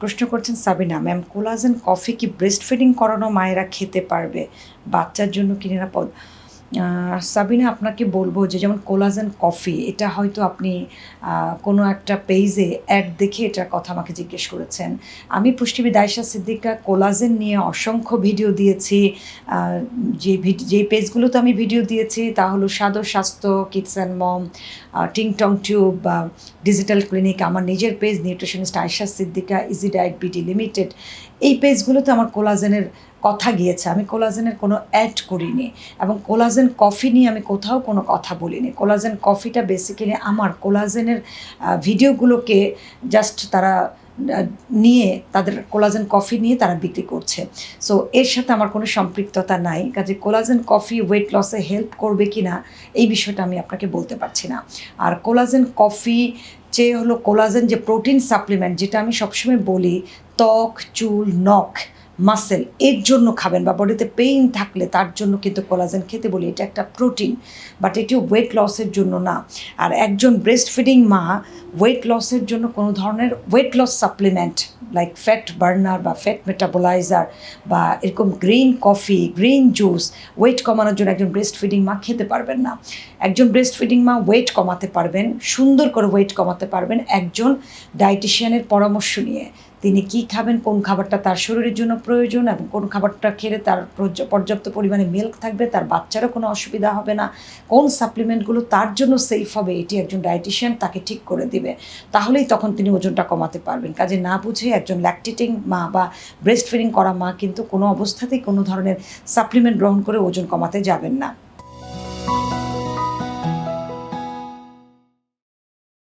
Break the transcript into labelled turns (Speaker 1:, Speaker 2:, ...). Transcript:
Speaker 1: প্রশ্ন করছেন Sabina, ma'am, collagen coffee কি ব্রেস্ট ফিডিং করানো মায়েরা খেতে পারবে? বাচ্চার জন্য কি নিরাপদ? সাবিনা, আপনাকে বলব যে যেমন কোলাজেন কফি, এটা হয়তো আপনি কোনো একটা পেজে অ্যাড দেখে এটার কথা আমাকে জিজ্ঞেস করেছেন। আমি পুষ্টিবিদ আয়সা সিদ্দিকা, কোলাজেন নিয়ে অসংখ্য ভিডিও দিয়েছি। যে যে পেজগুলোতে আমি ভিডিও দিয়েছি, তা হলো সাদর স্বাস্থ্য কিডস অ্যান্ড মম টিংটং টিউব বা ডিজিটাল ক্লিনিক আমার নিজের page nutritionist Aysha Siddika easy diet B T limited এই পেজগুলোতে আমার কোলাজেনের কথা গিয়েছে। আমি কোলাজেনের কোনো অ্যাড করিনি এবং কোলাজেন কফি নিয়ে আমি কোথাও কোনো কথা বলিনি। কোলাজেন কফিটা বেসিক্যালি আমার। কোলাজেনের ভিডিওগুলোকে জাস্ট তারা নিয়ে তাদের কোলাজেন কফি নিয়ে তারা বিক্রি করছে। সো এর সাথে আমার কোনো সম্পৃক্ততা নাই। কাজে কোলাজেন কফি ওয়েট লসে হেল্প করবে কি না এই বিষয়টা আমি আপনাকে বলতে পারছি না। আর কোলাজেন কফি যে হলো কোলাজেন যে প্রোটিন সাপ্লিমেন্ট যেটা আমি সবসময় বলি, ত্বক, চুল, নখ মাসেল এর জন্য খাবেন বা বডিতে পেইন থাকলে তার জন্য কিন্তু কোলাজেন খেতে বলি, এটা একটা প্রোটিন বাট এটিও ওয়েট লসের জন্য না। আর একজন ব্রেস্ট ফিডিং মা ওয়েট লসের জন্য কোনো ধরনের weight loss supplement like fat burner বা ফ্যাট মেটাবোলাইজার বা এরকম green coffee green juice weight কমানোর জন্য একজন ব্রেস্ট ফিডিং মা খেতে পারবেন না। একজন ব্রেস্ট ফিডিং মা ওয়েট কমাতে পারবেন, সুন্দর করে ওয়েট কমাতে পারবেন একজন ডায়েটিশিয়ানের পরামর্শ নিয়ে। তিনি কি খাবেন, কোন খাবারটা তার শরীরের জন্য প্রয়োজন এবং কোন খাবারটা খেলে তার পর্যাপ্ত পরিমাণে মিল্ক থাকবে, তার বাচ্চারও কোনো অসুবিধা হবে না, কোন সাপ্লিমেন্টগুলো তার জন্য সেফ হবে, এটি একজন ডায়েটিশিয়ান তাকে ঠিক করে দিবে। তাহলেই তখন তিনি ওজনটা কমাতে পারবেন। কাজে না বুঝে একজন ল্যাকটেটিং মা বা ব্রেস্ট ফিডিং করা মা কিন্তু কোনো অবস্থাতেই কোনো ধরনের সাপ্লিমেন্ট গ্রহণ করে ওজন কমাতে যাবেন না।